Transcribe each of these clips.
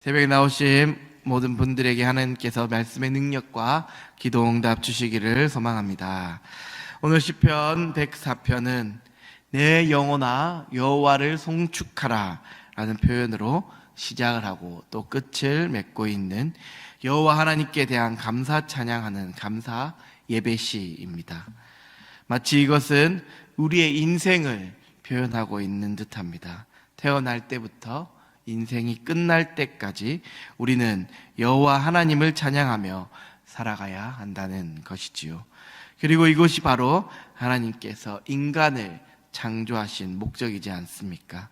새벽에 나오신 모든 분들에게 하나님께서 말씀의 능력과 기도 응답 주시기를 소망합니다. 오늘 시편 104편은 내 영혼아 여호와를 송축하라 라는 표현으로 시작을 하고 또 끝을 맺고 있는 여호와 하나님께 대한 감사 찬양하는 감사 예배시입니다. 마치 이것은 우리의 인생을 표현하고 있는 듯합니다. 태어날 때부터 인생이 끝날 때까지 우리는 여호와 하나님을 찬양하며 살아가야 한다는 것이지요. 그리고 이것이 바로 하나님께서 인간을 창조하신 목적이지 않습니까?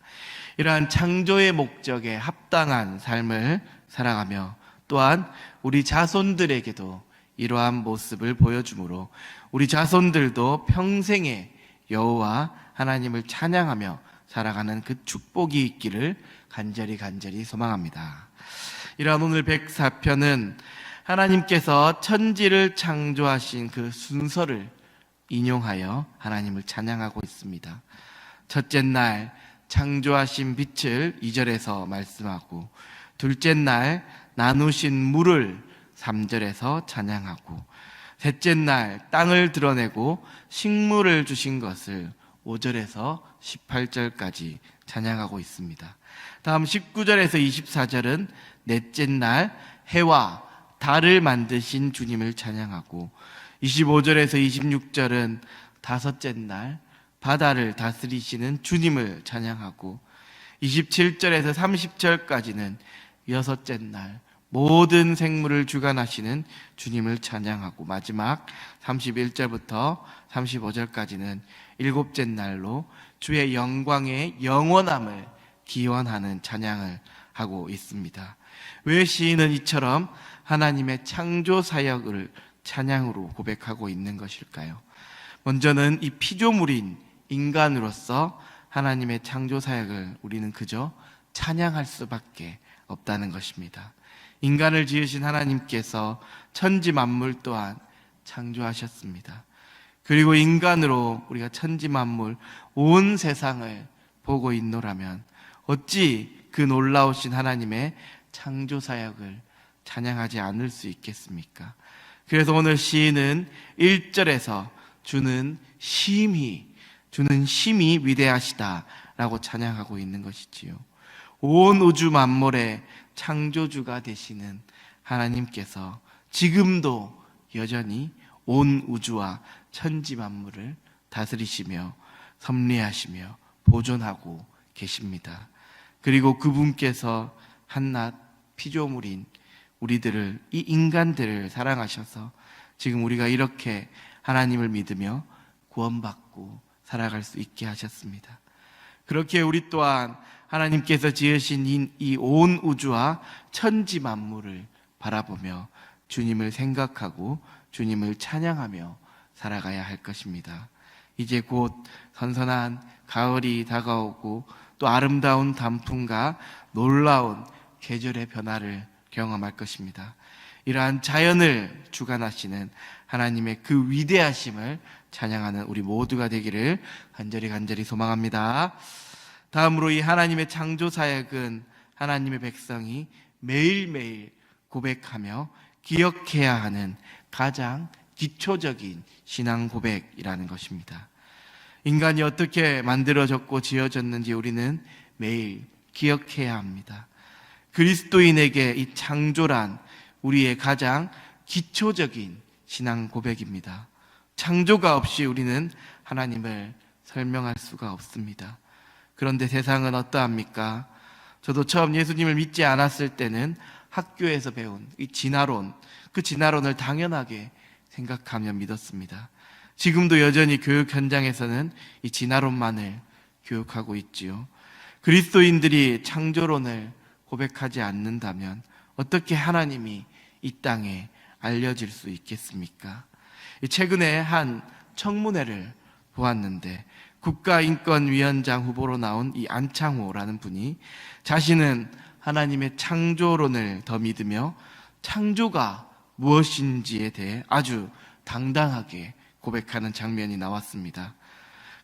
이러한 창조의 목적에 합당한 삶을 살아가며 또한 우리 자손들에게도 이러한 모습을 보여주므로 우리 자손들도 평생에 여호와 하나님을 찬양하며 살아가는 그 축복이 있기를 간절히 간절히 소망합니다. 이러한 오늘 104편은 하나님께서 천지를 창조하신 그 순서를 인용하여 하나님을 찬양하고 있습니다. 첫째 날 창조하신 빛을 2절에서 말씀하고 둘째 날 나누신 물을 3절에서 찬양하고 셋째 날 땅을 드러내고 식물을 주신 것을 5절에서 18절까지 찬양하고 있습니다. 다음 19절에서 24절은 넷째 날 해와 달을 만드신 주님을 찬양하고 25절에서 26절은 다섯째 날 바다를 다스리시는 주님을 찬양하고 27절에서 30절까지는 여섯째 날 모든 생물을 주관하시는 주님을 찬양하고 마지막 31절부터 35절까지는 일곱째 날로 주의 영광의 영원함을 기원하는 찬양을 하고 있습니다. 왜 시인은 이처럼 하나님의 창조 사역을 찬양으로 고백하고 있는 것일까요? 먼저는 이 피조물인 인간으로서 하나님의 창조 사역을 우리는 그저 찬양할 수밖에 없다는 것입니다. 인간을 지으신 하나님께서 천지 만물 또한 창조하셨습니다. 그리고 인간으로 우리가 천지 만물 온 세상을 보고 있노라면 어찌 그 놀라우신 하나님의 창조 사역을 찬양하지 않을 수 있겠습니까? 그래서 오늘 시인은 1절에서 주는 심히 주는 심히 위대하시다라고 찬양하고 있는 것이지요. 온 우주 만물의 창조주가 되시는 하나님께서 지금도 여전히 온 우주와 천지 만물을 다스리시며 섭리하시며 보존하고 계십니다. 그리고 그분께서 한낱 피조물인 우리들을 이 인간들을 사랑하셔서 지금 우리가 이렇게 하나님을 믿으며 구원받고 살아갈 수 있게 하셨습니다. 그렇게 우리 또한 하나님께서 지으신 이 온 우주와 천지 만물을 바라보며 주님을 생각하고 주님을 찬양하며 살아가야 할 것입니다. 이제 곧 선선한 가을이 다가오고 또 아름다운 단풍과 놀라운 계절의 변화를 경험할 것입니다. 이러한 자연을 주관하시는 하나님의 그 위대하심을 찬양하는 우리 모두가 되기를 간절히 간절히 소망합니다. 다음으로 이 하나님의 창조 사역은 하나님의 백성이 매일매일 고백하며 기억해야 하는 가장 기초적인 신앙 고백이라는 것입니다. 인간이 어떻게 만들어졌고 지어졌는지 우리는 매일 기억해야 합니다. 그리스도인에게 이 창조란 우리의 가장 기초적인 신앙 고백입니다. 창조가 없이 우리는 하나님을 설명할 수가 없습니다. 그런데 세상은 어떠합니까? 저도 처음 예수님을 믿지 않았을 때는 학교에서 배운 이 진화론, 그 진화론을 당연하게 생각하며 믿었습니다. 지금도 여전히 교육 현장에서는 이 진화론만을 교육하고 있지요. 그리스도인들이 창조론을 고백하지 않는다면 어떻게 하나님이 이 땅에 알려질 수 있겠습니까? 최근에 한 청문회를 보았는데 국가인권위원장 후보로 나온 이 안창호라는 분이 자신은 하나님의 창조론을 더 믿으며 창조가 무엇인지에 대해 아주 당당하게 고백하는 장면이 나왔습니다.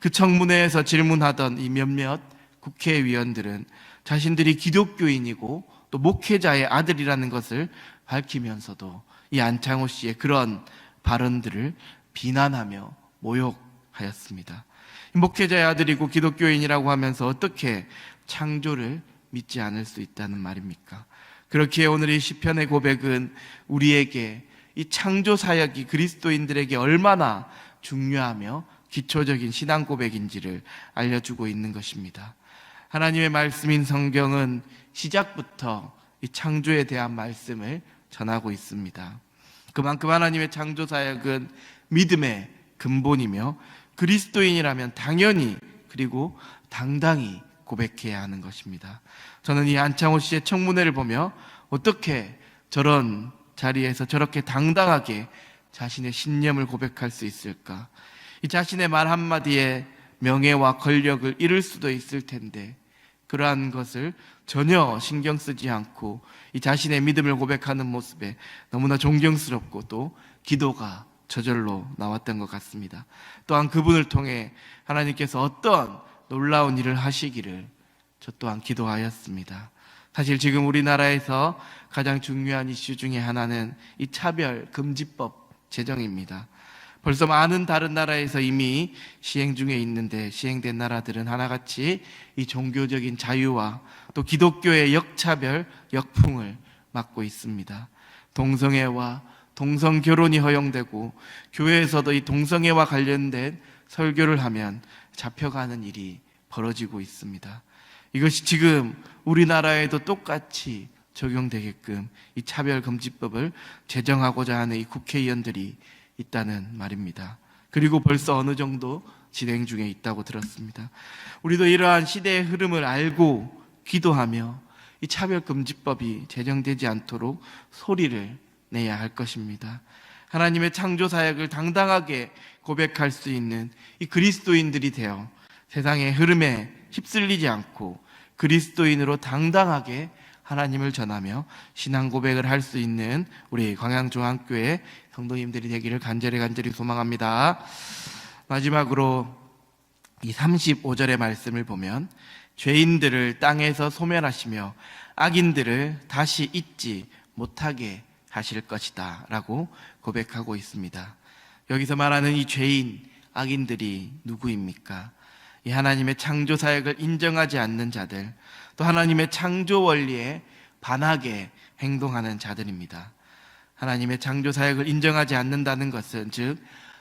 그 청문회에서 질문하던 이 몇몇 국회의원들은 자신들이 기독교인이고 또 목회자의 아들이라는 것을 밝히면서도 이 안창호 씨의 그런 발언들을 비난하며 모욕하였습니다. 목회자의 아들이고 기독교인이라고 하면서 어떻게 창조를 믿지 않을 수 있다는 말입니까? 그렇기에 오늘 이 시편의 고백은 우리에게 이 창조 사역이 그리스도인들에게 얼마나 중요하며 기초적인 신앙 고백인지를 알려주고 있는 것입니다. 하나님의 말씀인 성경은 시작부터 이 창조에 대한 말씀을 전하고 있습니다. 그만큼 하나님의 창조 사역은 믿음의 근본이며 그리스도인이라면 당연히 그리고 당당히 고백해야 하는 것입니다. 저는 이 안창호 씨의 청문회를 보며 어떻게 저런 자리에서 저렇게 당당하게 자신의 신념을 고백할 수 있을까? 이 자신의 말 한마디에 명예와 권력을 잃을 수도 있을 텐데 그러한 것을 전혀 신경 쓰지 않고 이 자신의 믿음을 고백하는 모습에 너무나 존경스럽고 또 기도가 저절로 나왔던 것 같습니다. 또한 그분을 통해 하나님께서 어떤 놀라운 일을 하시기를 저 또한 기도하였습니다. 사실 지금 우리나라에서 가장 중요한 이슈 중에 하나는 이 차별 금지법 제정입니다. 벌써 많은 다른 나라에서 이미 시행 중에 있는데 시행된 나라들은 하나같이 이 종교적인 자유와 또 기독교의 역차별, 역풍을 맞고 있습니다. 동성애와 동성 결혼이 허용되고 교회에서도 이 동성애와 관련된 설교를 하면 잡혀가는 일이 벌어지고 있습니다. 이것이 지금 우리나라에도 똑같이 적용되게끔 이 차별금지법을 제정하고자 하는 이 국회의원들이 있다는 말입니다. 그리고 벌써 어느 정도 진행 중에 있다고 들었습니다. 우리도 이러한 시대의 흐름을 알고 기도하며 이 차별금지법이 제정되지 않도록 소리를 내야 할 것입니다. 하나님의 창조 사역을 당당하게 고백할 수 있는 이 그리스도인들이 되어 세상의 흐름에 휩쓸리지 않고 그리스도인으로 당당하게 하나님을 전하며 신앙 고백을 할 수 있는 우리 광양중앙교회 성도님들이 되기를 간절히 간절히 소망합니다. 마지막으로 이 35절의 말씀을 보면 죄인들을 땅에서 소멸하시며 악인들을 다시 잊지 못하게 하실 것이다 라고 고백하고 있습니다. 여기서 말하는 이 죄인, 악인들이 누구입니까? 이 하나님의 창조 사역을 인정하지 않는 자들, 또 하나님의 창조 원리에 반하게 행동하는 자들입니다. 하나님의 창조 사역을 인정하지 않는다는 것은 즉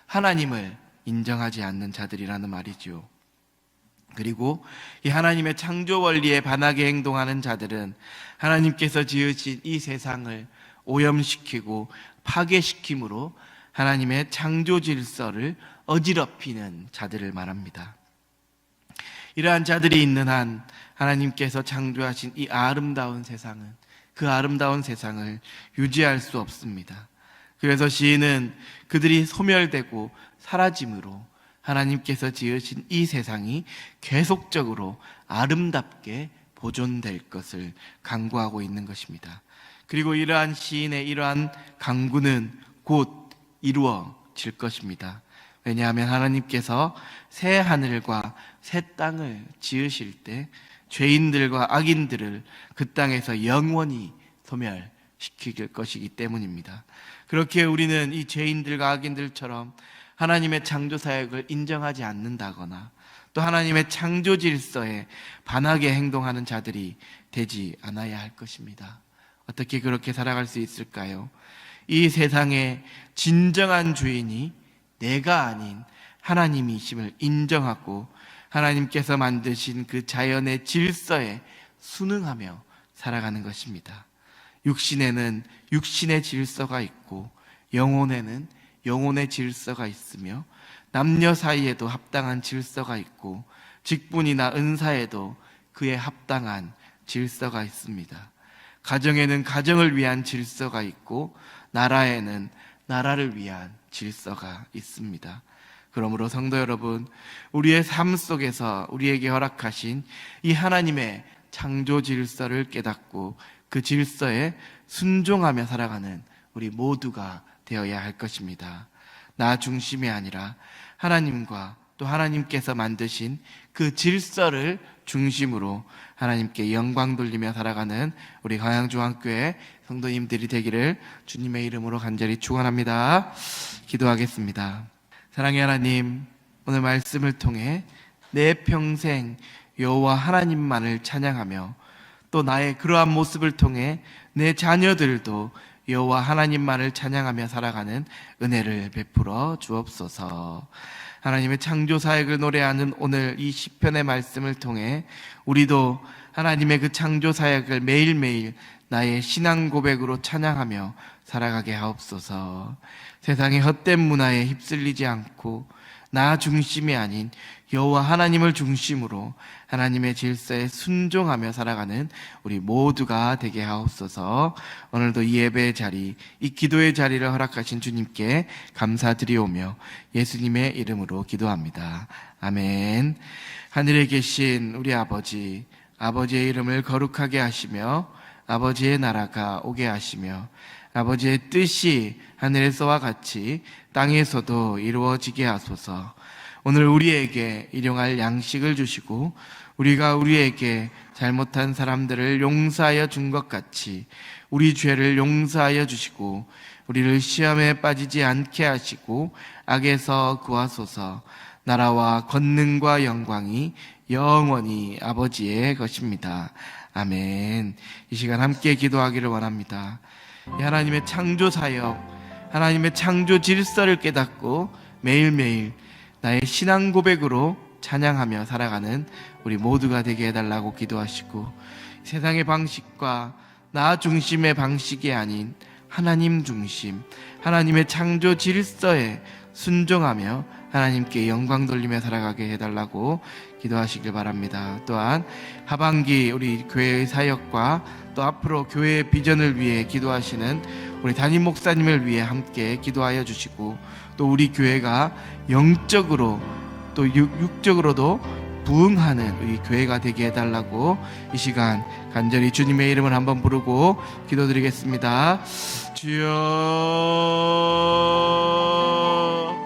하나님을 인정하지 않는 자들이라는 말이죠. 그리고 이 하나님의 창조 원리에 반하게 행동하는 자들은 하나님께서 지으신 이 세상을 오염시키고 파괴시킴으로 하나님의 창조 질서를 어지럽히는 자들을 말합니다. 이러한 자들이 있는 한 하나님께서 창조하신 이 아름다운 세상은 그 아름다운 세상을 유지할 수 없습니다. 그래서 시인은 그들이 소멸되고 사라짐으로 하나님께서 지으신 이 세상이 계속적으로 아름답게 보존될 것을 강구하고 있는 것입니다. 그리고 이러한 시인의 이러한 강구는 곧 이루어질 것입니다. 왜냐하면 하나님께서 새 하늘과 새 땅을 지으실 때 죄인들과 악인들을 그 땅에서 영원히 소멸시킬 것이기 때문입니다. 그렇게 우리는 이 죄인들과 악인들처럼 하나님의 창조 사역을 인정하지 않는다거나 또 하나님의 창조 질서에 반하게 행동하는 자들이 되지 않아야 할 것입니다. 어떻게 그렇게 살아갈 수 있을까요? 이 세상의 진정한 주인이 내가 아닌 하나님이심을 인정하고 하나님께서 만드신 그 자연의 질서에 순응하며 살아가는 것입니다. 육신에는 육신의 질서가 있고 영혼에는 영혼의 질서가 있으며 남녀 사이에도 합당한 질서가 있고 직분이나 은사에도 그에 합당한 질서가 있습니다. 가정에는 가정을 위한 질서가 있고 나라에는 나라를 위한 질서가 있습니다. 그러므로 성도 여러분, 우리의 삶 속에서 우리에게 허락하신 이 하나님의 창조 질서를 깨닫고 그 질서에 순종하며 살아가는 우리 모두가 되어야 할 것입니다. 나 중심이 아니라 하나님과 또 하나님께서 만드신 그 질서를 중심으로 하나님께 영광 돌리며 살아가는 우리 강양중앙교회 성도님들이 되기를 주님의 이름으로 간절히 축원합니다. 기도하겠습니다. 사랑의 하나님, 오늘 말씀을 통해 내 평생 여호와 하나님만을 찬양하며 또 나의 그러한 모습을 통해 내 자녀들도 여호와 하나님만을 찬양하며 살아가는 은혜를 베풀어 주옵소서. 하나님의 창조 사역을 노래하는 오늘 이 시편의 말씀을 통해 우리도 하나님의 그 창조 사역을 매일매일 나의 신앙 고백으로 찬양하며 살아가게 하옵소서. 세상의 헛된 문화에 휩쓸리지 않고 나 중심이 아닌 여호와 하나님을 중심으로 하나님의 질서에 순종하며 살아가는 우리 모두가 되게 하옵소서. 오늘도 이 예배의 자리, 이 기도의 자리를 허락하신 주님께 감사드리오며 예수님의 이름으로 기도합니다. 아멘. 하늘에 계신 우리 아버지, 아버지의 이름을 거룩하게 하시며 아버지의 나라가 오게 하시며 아버지의 뜻이 하늘에서와 같이 땅에서도 이루어지게 하소서. 오늘 우리에게 일용할 양식을 주시고 우리가 우리에게 잘못한 사람들을 용서하여 준 것 같이 우리 죄를 용서하여 주시고 우리를 시험에 빠지지 않게 하시고 악에서 구하소서. 나라와 권능과 영광이 영원히 아버지의 것입니다. 아멘. 이 시간 함께 기도하기를 원합니다. 이 하나님의 창조 사역, 하나님의 창조 질서를 깨닫고 매일매일 나의 신앙 고백으로 찬양하며 살아가는 우리 모두가 되게 해달라고 기도하시고 세상의 방식과 나 중심의 방식이 아닌 하나님 중심, 하나님의 창조 질서에 순종하며 하나님께 영광 돌리며 살아가게 해달라고 기도하시길 바랍니다. 또한 하반기 우리 교회의 사역과 또 앞으로 교회의 비전을 위해 기도하시는 우리 담임 목사님을 위해 함께 기도하여 주시고 또 우리 교회가 영적으로 또 육- 육적으로도 부흥하는 우리 교회가 되게 해달라고 이 시간 간절히 주님의 이름을 한번 부르고 기도드리겠습니다. 주여